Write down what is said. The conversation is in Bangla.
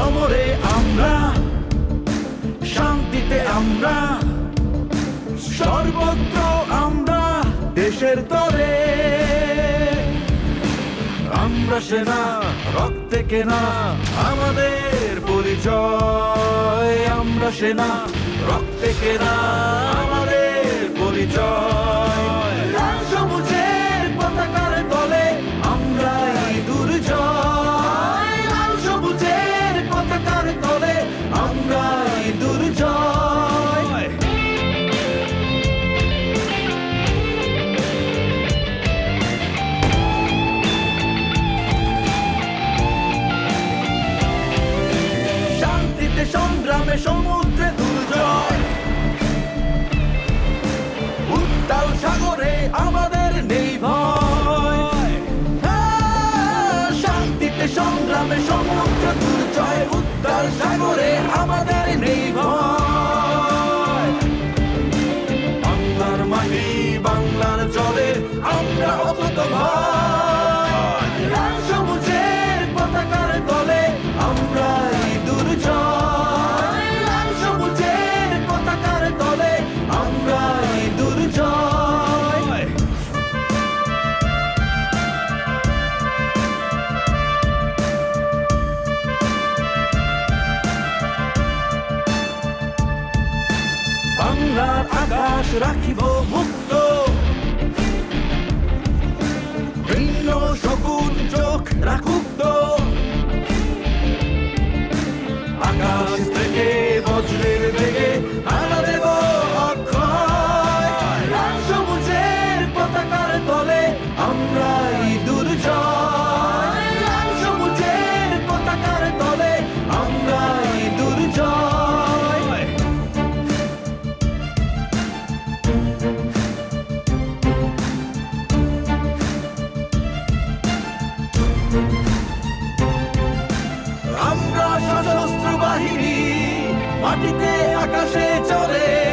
সমরে আমরা, শান্তিতে আমরা, সর্বত্র আমরা দেশের তরে। আমরা সেনা, রক্তে কেনা আমাদের পরিচয়। আমরা সেনা, রক্তে কেনা 们守墓 Nar Akash Rakhi Bo Mukto Vinno Shogun Chok Rakukto Akash Strike Bojri মাটিতে আকাশে চলে।